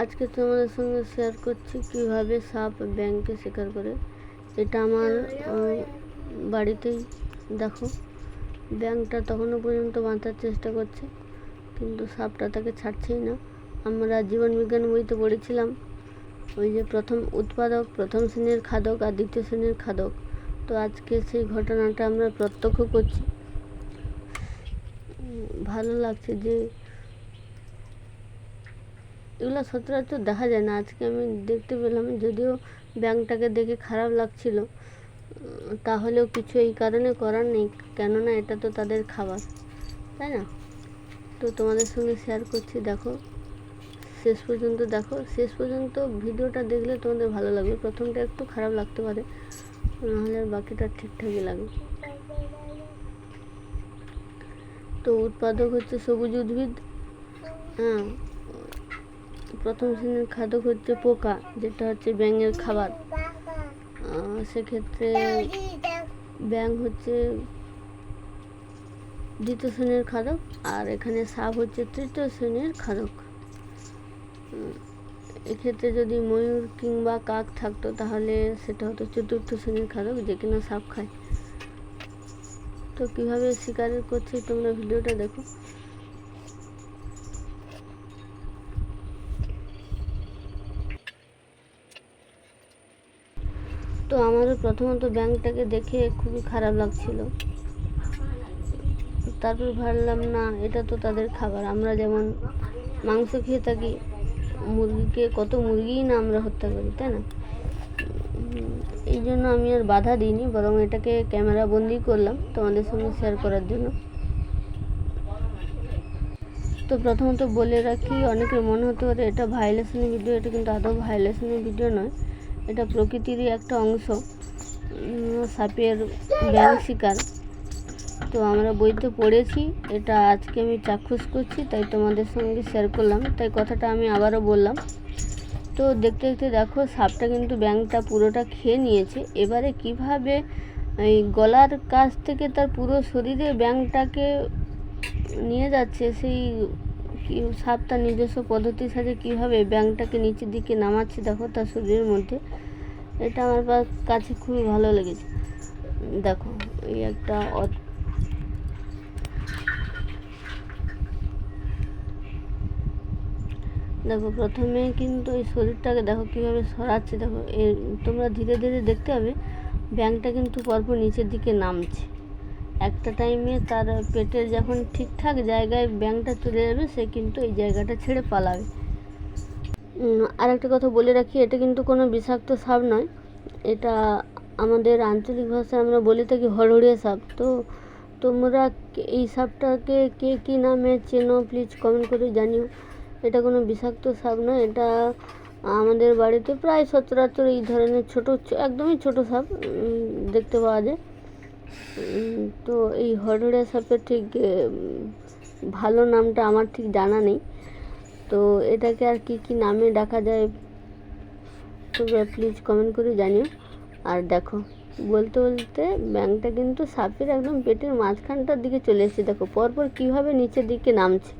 আজকে তোমাদের সঙ্গে শেয়ার করছি কীভাবে সাপ ব্যাংকে শিকার করে। এটা আমার বাড়িতেই, দেখো। ব্যাংকটা তখনও পর্যন্ত বাঁচার চেষ্টা করছে, কিন্তু সাপটা তাকে ছাড়ছেই না। আমরা জীবন বিজ্ঞান বইতে পড়েছিলাম, ওই যে প্রথম উৎপাদক, প্রথম শ্রেণির খাদক আর দ্বিতীয় শ্রেণির খাদক। তো আজকে সেই ঘটনাটা আমরা প্রত্যক্ষ করছি। ভালো লাগছে যে এগুলো সচরাচর দেখা যায় না। আজকে আমি দেখতে পেলাম, যদিও ব্যাংকটাকে দেখে খারাপ লাগছিল, তাহলেও কিছু এই কারণে করার নেই, কেননা এটা তো তাদের খাবার, তাই না? তো তোমাদের সঙ্গে শেয়ার করছি, দেখো, শেষ পর্যন্ত দেখো, শেষ পর্যন্ত ভিডিওটা দেখলে তোমাদের ভালো লাগবে, প্রথমটা একটু খারাপ লাগতে পারে, নাহলে বাকিটা ঠিকঠাকই লাগবে তো উৎপাদক হচ্ছে সবুজ উদ্ভিদ হ্যাঁ প্রথম শ্রেণির খাদক হচ্ছে পোকা, যেটা হচ্ছে ব্যাঙের খাবার। সেক্ষেত্রে ব্যাঙ হচ্ছে দ্বিতীয় শ্রেণির খাদক, আর এখানে সাপ হচ্ছে তৃতীয় শ্রেণির খাদক। এক্ষেত্রে যদি ময়ূর কিংবা কাক থাকতো, তাহলে সেটা হতো চতুর্থ শ্রেণির খাদক, যে কিনা সাপ খায়। তো কীভাবে শিকার করছে তোমরা ভিডিওটা দেখো। তো আমারও প্রথমত ব্যাংকটাকে দেখে খুবই খারাপ লাগছিল। তারপর ভাবলাম, না, এটা তো তাদের খাবার। আমরা যেমন মাংস খেয়ে থাকি, মুরগিকে, কত মুরগিই না আমরা হত্যা করি, তাই না? এই জন্য আমি আর বাধা দিইনি, বরং এটাকে ক্যামেরা বন্দি করলাম তোমাদের সঙ্গে শেয়ার করার জন্য। তো প্রথমত বলে রাখি, অনেকের মনে হতে পারে এটা ভাইলেশনের ভিডিও এটা কিন্তু আদৌ ভাইলেশনের ভিডিও নয়। এটা প্রকৃতিরই একটা অংশ সাপের ব্যাং শিকার। তো আমরা বইতে পড়েছি, এটা আজকে আমি চাক্ষুষ করছি, তাই তোমাদের সঙ্গে শেয়ার করলাম। তাই কথাটা আমি আবারও বললাম। তো দেখতে দেখতে দেখো, সাপটা কিন্তু ব্যাংকটা পুরোটা খেয়ে নিয়েছে। এবারে কীভাবে এই গলার কাছ থেকে তার পুরো শরীরে ব্যাংকটাকে নিয়ে যাচ্ছে, সেই সাপ তার নিজস্ব পদ্ধতির সাথে কীভাবে ব্যাংকটাকে নিচের দিকে নামাচ্ছে, দেখো তার শরীরের মধ্যে। এটা আমার কাছে খুবই ভালো লেগেছে। দেখো, এই একটা দেখো, প্রথমে কিন্তু এই শরীরটাকে দেখো কীভাবে সরাচ্ছে। দেখো এর তোমরা ধীরে ধীরে দেখতে হবে ব্যাংকটা কিন্তু পরপর নিচের দিকে নামছে। একটা টাইমে তার পেটের যখন ঠিকঠাক জায়গায় ব্যাংকটা চলে যাবে, সে কিন্তু এই জায়গাটা ছেড়ে পালাবে। আর একটা কথা বলে রাখি, এটা কিন্তু কোনো বিষাক্ত সাপ নয়। এটা আমাদের আঞ্চলিক ভাষায় আমরা বলে থাকি হড়হড়িয়া সাপ। তো তোমরা এই সাপটাকে কে কী নামে চেনো? প্লিজ কমেন্ট করে জানিও। এটা কোনো বিষাক্ত সাপ নয়, এটা আমাদের বাড়িতে প্রায় সচরাচর এই ধরনের ছোটো, একদমই ছোট সাপ দেখতে পাওয়া যায়। তো এই হড়হড়িয়া সাপের ঠিক ভালো নামটা আমার ঠিক জানা নেই। তো এটাকে আর কি কি নামে ডাকা যায় তোমরা প্লিজ কমেন্ট করে জানিও। আর দেখো, বলতে বলতে ব্যাংকটা কিন্তু সাপের একদম পেটের মাঝখানটার দিকে চলে এসেছে। দেখো, পরপর কীভাবে নিচের দিকে নামছে।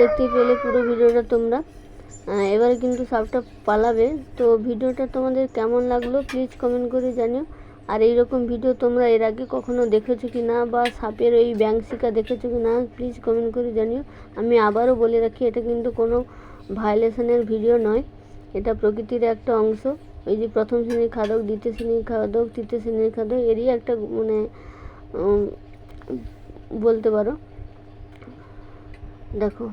দেখতেই পেলে পুরো ভিডিওটা তোমরা। এবারে কিন্তু সাপটা পালাবে। তো ভিডিওটা তোমাদের কেমন লাগল প্লিজ কমেন্ট করে জানিও। আর এই রকম ভিডিও তোমরা এর আগে কখনো দেখেছ কি না বা সাপের ওই ব্যাং শিকা দেখেছ কি না প্লিজ কমেন্ট করে জানিও। আমি আবারও বলে রাখি, এটা কিন্তু কোনো ভায়োলেশনের ভিডিও নয়। এটা প্রকৃতির একটা অংশ। ওই যে প্রথম শ্রেণির খাদক, দ্বিতীয় শ্রেণির খাদক, তৃতীয় শ্রেণির খাদক, এরই একটা মানে বলতে পারো। দেখো।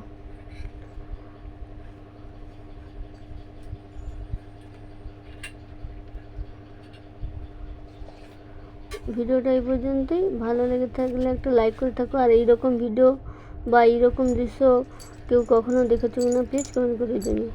ভিডিওটা এই পর্যন্তই। ভালো লেগে থাকলে একটা লাইক করে থাকো। আর এইরকম ভিডিও বা এইরকম দৃশ্য কেউ কখনো দেখেছ না প্লিজ কমেন্ট করে জানিও।